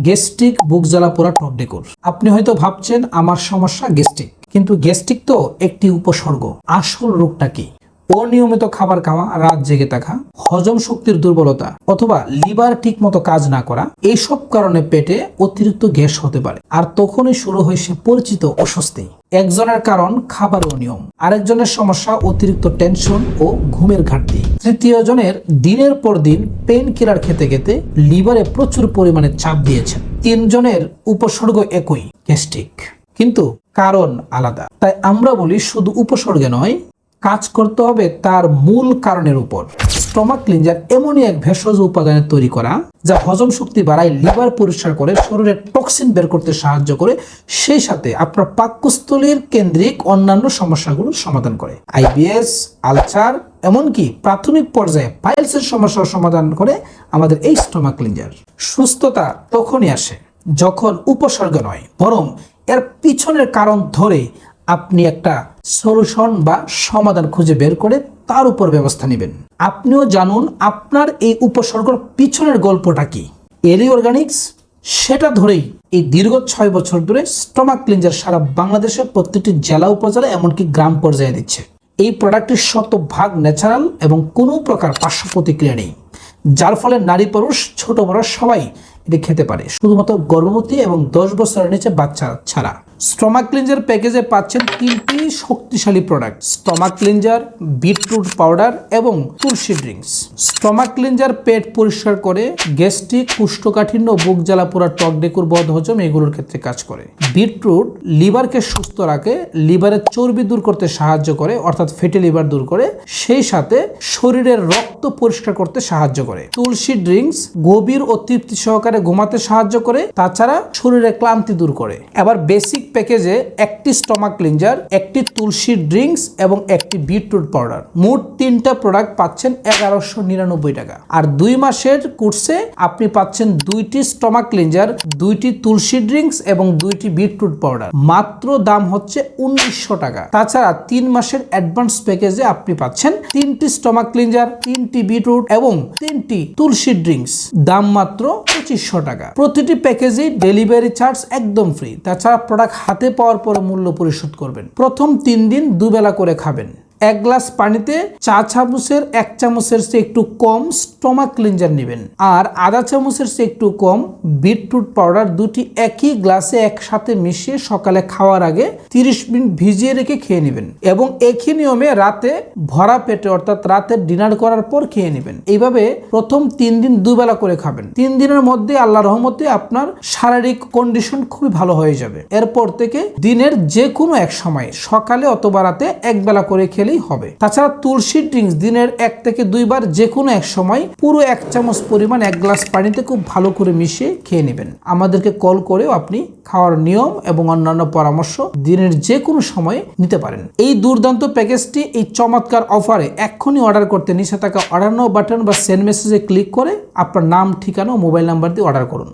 Gastric বুক জ্বালা পোড়া top decor. আপনি হয়তো ভাবছেন, আমার সমস্যা গেস্টিক কিন্তু গেস্টিক তো একটি উপসর্গ। আসল রোগটা কি? অনিয়মিত খাবার খাওয়া, রাত জেগে থাকা, হজম শক্তির দুর্বলতা অথবা লিভার ঠিক মতো কাজ না করা এইসব কারণে পেটে অতিরিক্ত গ্যাস হতে পারে। আর তখনই শুরু হয়েছে পরিচিত অস্বস্তি। একজনের কারণ খাবার অনিয়ম আরেকজনের সমস্যা অতিরিক্ত টেনশন ও ঘুমের ঘাটতি। তৃতীয় জনের দিনের পর দিন পেন কিলার খেতে খেতে লিভারে প্রচুর পরিমাণে চাপ দিয়েছেন। তিনজনের উপসর্গ একই গ্যাস্ট্রিক কিন্তু কারণ আলাদা। তাই আমরা বলি শুধু উপসর্গে নয়, কাজ করতে হবে তার মূল কারণের উপর। স্টমাক ক্লিনজার এমনই এক ভেষজ উপাদানের তৈরি করা, যা হজম শক্তি বাড়ায় লিভার পরিষ্কার করে, শরীরের টক্সিন বের করতে সাহায্য করে, সেই সাথে আপনার পাকস্থলীর কেন্দ্রিক অন্যান্য সমস্যাগুলো সমাধান করে। আইবিএস আলসার, এমনকি প্রাথমিক পর্যায়ে পাইলসের সমস্যার সমাধান করে আমাদের এই স্টমাক ক্লিনজার। সুস্থতা তখনই আসে যখন উপসর্গ নয়, বরং এর পিছনের কারণ ধরে আপনি একটা সলিউশন বা সমাধান খুঁজে বের করে তার উপর ব্যবস্থা নেবেন। আপনিও জানুন আপনার এই উপসর্গের পিছনের গল্পটা কি। এলি অর্গানিক্স সেটা ধরেই এই দীর্ঘ ছয় বছর ধরে স্টমাক ক্লিনজার সারা বাংলাদেশের প্রত্যেকটি জেলা, উপজেলা, এমনকি গ্রাম পর্যায়ে দিচ্ছে। এই প্রোডাক্টটির শতভাগ ন্যাচারাল এবং কোনো প্রকার পার্শ্ব প্রতিক্রিয়া নেই। যার ফলে নারী, পুরুষ, ছোট, বড় সবাই এটি খেতে পারে। শুধুমাত্র গর্ভবতী এবং দশ বছরের নিচে বাচ্চা ছাড়া। স্টমাক ক্লিনজার প্যাকেজে পাচ্ছেন তিনটি শক্তিশালী product, stomach cleanser, beetroot powder এবং তুলসী ড্রিঙ্কস। স্টমাক ক্লিনজার পেট পরিষ্কার করে, গ্যাস্ট্রিক কুষ্ঠকাঠিন্য বুক জ্বালা পোড়া, টক ডেকুর বদ হজম এগুলোর ক্ষেত্রে কাজ করে। বিটরুট লিভারকে সুস্থ রাখে, লিভারের চর্বি দূর করতে সাহায্য করে, অর্থাৎ ফেটে লিভার দূর করে, সেই সাথে শরীরের রক্ত পরিষ্কার করতে সাহায্য করে। তুলসী ড্রিঙ্কস গভীর ও তৃপ্তি সহকারে ঘুমাতে সাহায্য করে, তাছাড়া শরীরের ক্লান্তি দূর করে। এবার বেসিক প্যাকেজে একটি স্টমাক ক্লিনজার, একটি তুলসী ড্রিঙ্কস এবং একটি বিটরুট পাউডার। মোট তিনটা প্রোডাক্ট পাচ্ছেন এগারোশো নিরানব্বই টাকা। আর দুই মাসের কোর্সে আপনি পাচ্ছেন দুইটি স্টমাক ক্লিনজার, দুইটি তুলসী ড্রিঙ্কস এবং দুইটি বিটরুট পাউডার। মাত্র দাম হচ্ছে উনিশশো টাকা। তাছাড়া তিন মাসের অ্যাডভান্স প্যাকেজে আপনি পাচ্ছেন তিনটি স্টমাক ক্লিনজার, তিনটি বিটরুট এবং তিনটি তুলসী ড্রিঙ্কস। দাম মাত্র পঁচিশশো টাকা। প্রতিটি প্যাকেজেই ডেলিভারি চার্জ একদম ফ্রি। তাছাড়া প্রোডাক্ট হাতে পাওয়ার পরে মূল্য পরিশোধ করবেন। প্রথম তিন দিন দুবেলা করে খাবেন। এক গ্লাস পানিতে চা চামচের এক চামচের চেয়ে একটু কম স্টমাক ক্লিনজার নেবেন। আর আধা চামচের চেয়ে একটু কম বিটরুট পাউডার দুটি একই গ্লাসে একসাথে মিশিয়ে সকালে খাওয়ার আগে তিরিশ মিনিট ভিজিয়ে রেখে খেয়ে নেবেন এবং একই নিয়মে রাতে ভরা পেটে অর্থাৎ রাতে ডিনার করার পর খেয়ে নেবেন। এইভাবে প্রথম তিন দিন দুবেলা করে খাবেন। তিন দিনের মধ্যে আল্লাহ রহমতে আপনার শারীরিক কন্ডিশন খুবই ভালো হয়ে যাবে। এরপর থেকে দিনের যে কোনো এক সময় সকালে অথবা রাতে এক বেলা করে খেলেই হবে। তাছাড়া তুলসী ড্রিঙ্কস দিনের এক থেকে দুইবার যে কোনো এক সময় পুরো এক চামচ পরিমাণ এক গ্লাস পানিতে খুব ভালো করে মিশিয়ে খেয়ে নেবেন। আমাদেরকে কল করেও আপনি খাওয়ার নিয়ম এবং অন্যান্য পরামর্শ দিনের যে কোনো সময়ে নিতে পারেন। এই দুর্দান্ত প্যাকেজটি এই চমৎকার অফারে এক্ষুনি অর্ডার করতে নিচে থাকা অর্ডার বাটন বা সেন্ড মেসেজে ক্লিক করে আপনার নাম, ঠিকানা ও মোবাইল নাম্বার দিয়ে অর্ডার করুন।